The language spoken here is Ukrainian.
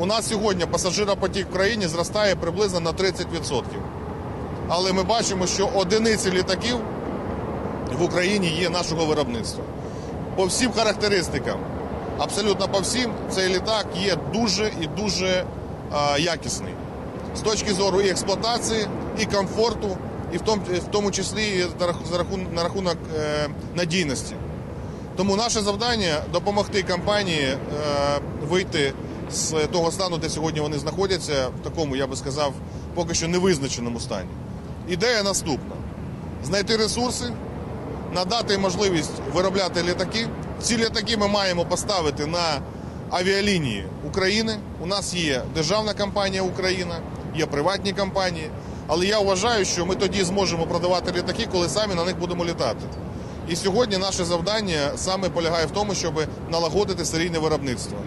У нас сьогодні пасажиропотік в країні зростає приблизно на 30%. Але ми бачимо, що одиниці літаків в Україні є нашого виробництва. По всім характеристикам, абсолютно по всім, цей літак є дуже і дуже а, якісний. З точки зору і експлуатації, і комфорту, і в тому, в тому числі і на рахунок е, надійності. Тому наше завдання допомогти компанії е, вийти з того стану, де сьогодні вони знаходяться, в такому, я би сказав, поки що невизначеному стані. Ідея наступна: знайти ресурси, надати можливість виробляти літаки. Ці літаки ми маємо поставити на авіалінії України. У нас є державна компанія Україна, є приватні компанії. Але я вважаю, що ми тоді зможемо продавати літаки, коли самі на них будемо літати. І сьогодні наше завдання саме полягає в тому, щоб налагодити серійне виробництво.